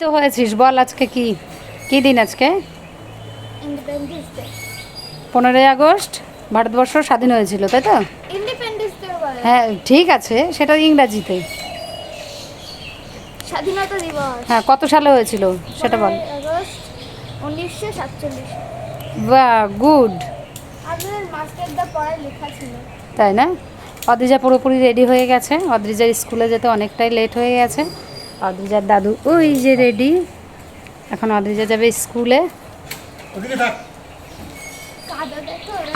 তো হয়েছিস? বল আজকে কি? কি দিন আজকে? পনেরোই আগস্ট ভারতবর্ষ স্বাধীন হয়েছিল তাই তো? হ্যাঁ ঠিক আছে সেটা ইংরাজিতে। স্বাধীনতা দিবস। হ্যাঁ কত সালে হয়েছিল? সেটা বল। বা গুড। তাই না? অদ্রিজা পুরোপুরি রেডি হয়ে গেছে। অদ্রিজার স্কুলে যেতে অনেকটাই লেট হয়ে গেছে। অদ্রিজার দাদু ওই যে রেডি। এখন অদ্রিজা যাবে স্কুলে।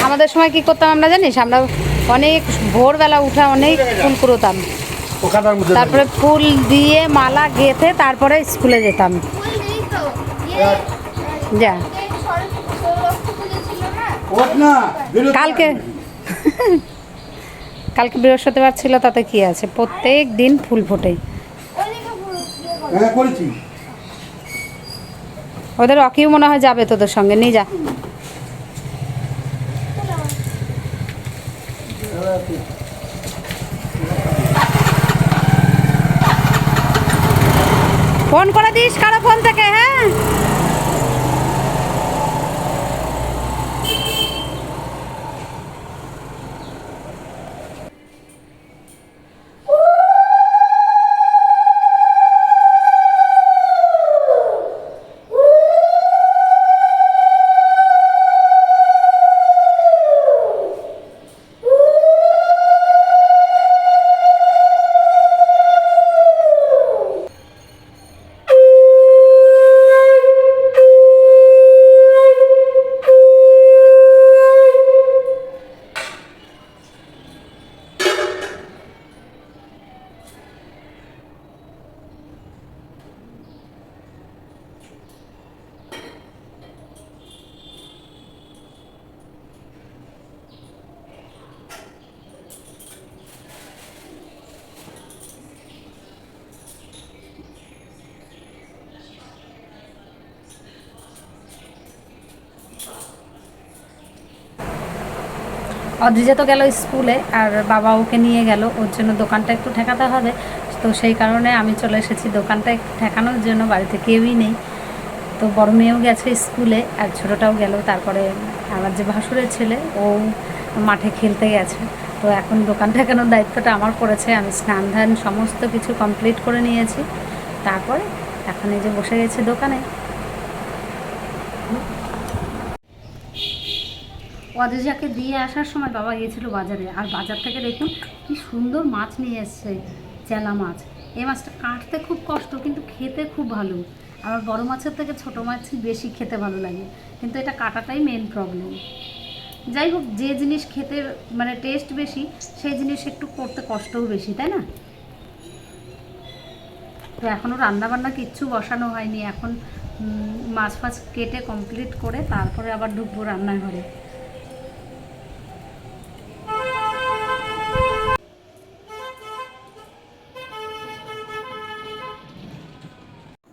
আমাদের সময় কি করতাম আমরা জানিস? আমরা অনেক ভোরবেলা উঠে অনেক ফুল কুড়োতাম। তারপরে ফুল দিয়ে মালা গেঁথে তারপরে স্কুলে যেতাম। যা। কালকে কালকে বৃহস্পতিবার ছিল তাতে কি আছে? প্রত্যেক দিন ফুল ফোটে ওই দিকে পুরো ইয়ে করো। হ্যাঁ ওদের অকিও মনে হয় যাবে তোদের সঙ্গে। নিয়ে যা। ফোন করে দিস, কারও ফোন অদ্রিজা তো গেল স্কুলে আর বাবা ওকে নিয়ে গেল, ওর জন্য দোকানটা একটু ঠেকাতে হবে। তো সেই কারণে আমি চলে এসেছি দোকানটা ঠেকানোর জন্য, বাড়িতে কেউই নেই। তো বড় মেয়েও গেছে স্কুলে আর ছোটোটাও গেল, তারপরে আমার যে ভাসুরের ছেলে, ও মাঠে খেলতে গেছে। তো এখন দোকান ঠেকানোর দায়িত্বটা আমার পড়েছে, আমি স্নান ধান সমস্ত কিছু কমপ্লিট করে নিয়েছি। তারপরে এখন এই যে বসে গেছে দোকানে। অদেজাকে দিয়ে আসার সময় বাবা গিয়েছিল বাজারে। আর বাজার থেকে দেখুন কি সুন্দর মাছ নিয়ে এসছে চেলা মাছ। এই মাছটা কাটতে খুব কষ্ট, কিন্তু খেতে খুব ভালো। আবার বড় মাছের থেকে ছোট মাছই বেশি খেতে ভালো লাগে। কিন্তু এটা কাটাটাই মেন প্রবলেম যাই হোক, যে জিনিস খেতে মানে টেস্ট বেশি, সেই জিনিস একটু করতে কষ্টও বেশি, তাই না? তো এখনও রান্নাবান্না কিচ্ছু বসানো হয়নি। এখন মাছ ফাছ কেটে কমপ্লিট করে তারপরে আবার ঢুকবো রান্নাঘরে।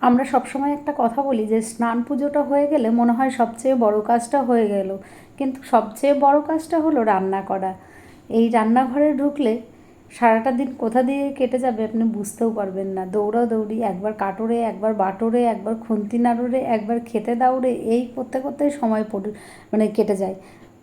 আমরা সবসময় একটা কথা বলি যে, স্নান পুজোটা হয়ে গেলে মনে হয় সবচেয়ে বড় কাজটা হয়ে গেল। কিন্তু সবচেয়ে বড় কাজটা হলো রান্না করা। এই রান্নাঘরে ঢুকলে সারাটা দিন কোথা দিয়ে কেটে যাবে আপনি বুঝতেও পারবেন না। দৌড়াদৌড়ি, একবার কাটোরে, একবার বাটোরে, একবার খুন্তি নাড়ুরে, একবার খেতে দাউড়ে এই করতে করতেই সময় পড়ে মানে কেটে যায়।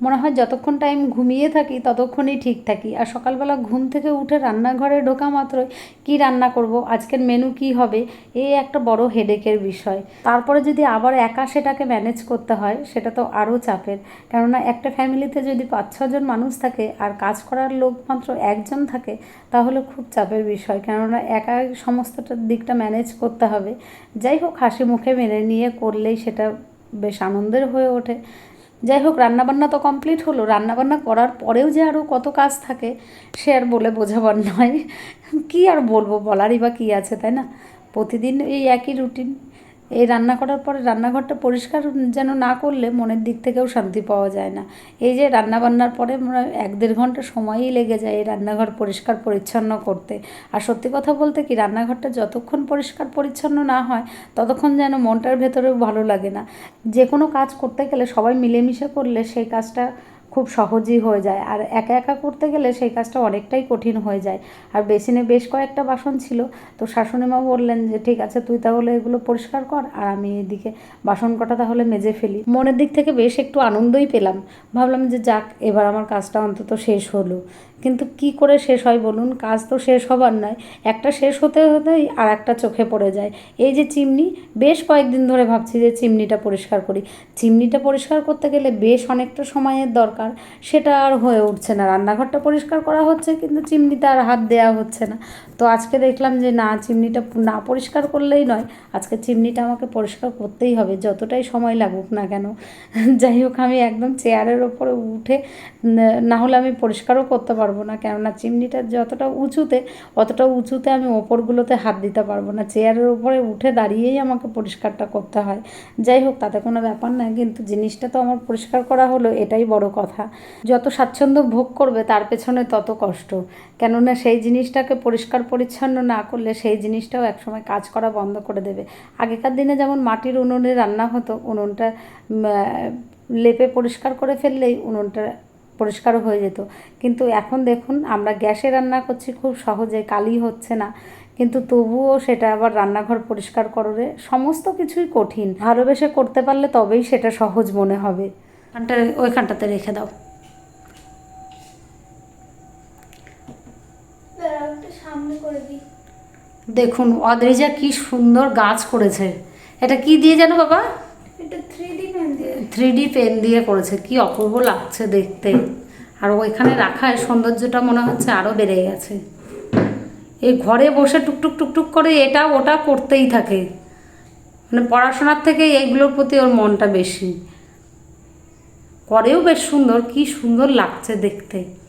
মনে হয় যতক্ষণ টাইম ঘুমিয়ে থাকি, ততক্ষণই ঠিক থাকি। আর সকালবেলা ঘুম থেকে উঠে রান্নাঘরে ঢোকা মাত্রই কি রান্না করব, আজকের মেনু কি হবে এই একটা বড় হেডেকের বিষয়। তারপরে যদি আবার একা সেটাকে ম্যানেজ করতে হয়, সেটা তো আরও চাপের। কেননা একটা ফ্যামিলিতে যদি পাঁচ ছজন মানুষ থাকে আর কাজ করার লোক মাত্র একজন থাকে, তাহলে খুব চাপের বিষয়। কেননা একা সমস্তটার দিকটা ম্যানেজ করতে হবে। যাই হোক, হাসি মুখে মেনে নিয়ে করলেই সেটা বেশ আনন্দের হয়ে ওঠে। যাই হোক, রান্নাবান্না তো কমপ্লিট হলো। রান্নাবান্না করার পরেও যে আরও কত কাজ থাকে, সে আর বলে বোঝাবার নয়। কি আর বলব, বলারই বা কী আছে, তাই না? প্রতিদিন এই একই রুটিন এই রান্না করার পরে রান্নাঘরটা পরিষ্কার যেন না করলে মনের দিক থেকেও শান্তি পাওয়া যায় না। এই যে রান্না বান্নার পরে এক দেড় ঘণ্টা সময়ই লেগে যায় এই রান্নাঘর পরিষ্কার পরিচ্ছন্ন করতে। আর সত্যি কথা বলতে কি রান্নাঘরটা যতক্ষণ পরিষ্কার পরিচ্ছন্ন না হয়, ততক্ষণ যেন মনটার ভেতরেও ভালো লাগে না। যে কোনো কাজ করতে গেলে সবাই মিলেমিশে করলে সেই কাজটা খুব সহজই হয়ে যায়। আর একা একা করতে গেলে সেই কাজটা অনেকটাই কঠিন হয়ে যায়। আর বেসিনে বেশ কয়েকটা বাসন ছিল। তো শাশুড়িমা বললেন যে, ঠিক আছে, তুই তাহলে এগুলো পরিষ্কার কর আর আমি এদিকে বাসন কটা তাহলে মেজে ফেলি। মনের দিক থেকে বেশ একটু আনন্দই পেলাম। ভাবলাম যে, যাক, এবার আমার কাজটা অন্তত শেষ হলো। কিন্তু কি করে শেষ হয় বলুন? কাজ তো শেষ হবার নয়। একটা শেষ হতে হতেই আর একটা চোখে পড়ে যায়। এই যে চিমনি, বেশ কয়েকদিন ধরে ভাবছি যে চিমনিটা পরিষ্কার করি। চিমনিটা পরিষ্কার করতে গেলে বেশ অনেকটা সময়ের দরকার। সেটা আর হয়ে উঠছে না। রান্নাঘরটা পরিষ্কার করা হচ্ছে, কিন্তু চিমনিতে আর হাত দেওয়া হচ্ছে না। তো আজকে দেখলাম যে না, চিমনিটা না পরিষ্কার করলেই নয়। আজকে চিমনিটা আমাকে পরিষ্কার করতেই হবে। যতটাই সময় লাগুক না কেন। যাই হোক, আমি একদম চেয়ারের ওপরে উঠে, না হলে আমি পরিষ্কারও করতে পারব না, কেননা চিমনিটা যতটা উঁচুতে, অতটা উঁচুতে আমি ওপরগুলোতে হাত দিতে পারব না। চেয়ারের ওপরে উঠে দাঁড়িয়েই আমাকে পরিষ্কারটা করতে হয়। যাই হোক, তাতে কোনো ব্যাপার না, কিন্তু জিনিসটা তো আমার পরিষ্কার করা হলো, এটাই বড় কথা। যত স্বাচ্ছন্দ্য ভোগ করবে, তার পেছনে তত কষ্ট। কেননা সেই জিনিসটাকে পরিষ্কার পরিচ্ছন্ন না করলে সেই জিনিসটাও একসময় কাজ করা বন্ধ করে দেবে। আগেকার দিনে যেমন মাটির উনুনে রান্না হতো, উনুনটা লেপে পরিষ্কার করে ফেললেই উনুনটা পরিষ্কারও হয়ে যেত। কিন্তু এখন দেখুন, আমরা গ্যাসে রান্না করছি খুব সহজে কালি হচ্ছে না। কিন্তু তবুও সেটা আবার রান্নাঘর পরিষ্কার করে সমস্ত কিছুই কঠিন। ভালোবেসে করতে পারলে তবেই সেটা সহজ মনে হবে। ওইখানটাতে রেখে দাও। দেখুন, অদ্রিজা কি সুন্দর গাছ করেছে। এটা কি দিয়ে জানো বাবা? থ্রি ডি পেন দিয়ে। করেছে, কি অপূর্ব লাগছে দেখতে। আর ওইখানে রাখায় সৌন্দর্যটা মনে হচ্ছে আরও বেড়ে গেছে। এই ঘরে বসে টুকটুক টুকটুক করে এটা ওটা করতেই থাকে। মানে পড়াশোনার থেকে এইগুলোর প্রতি ওর মনটা বেশি। করেও বেশ সুন্দর, কি সুন্দর লাগছে দেখতে।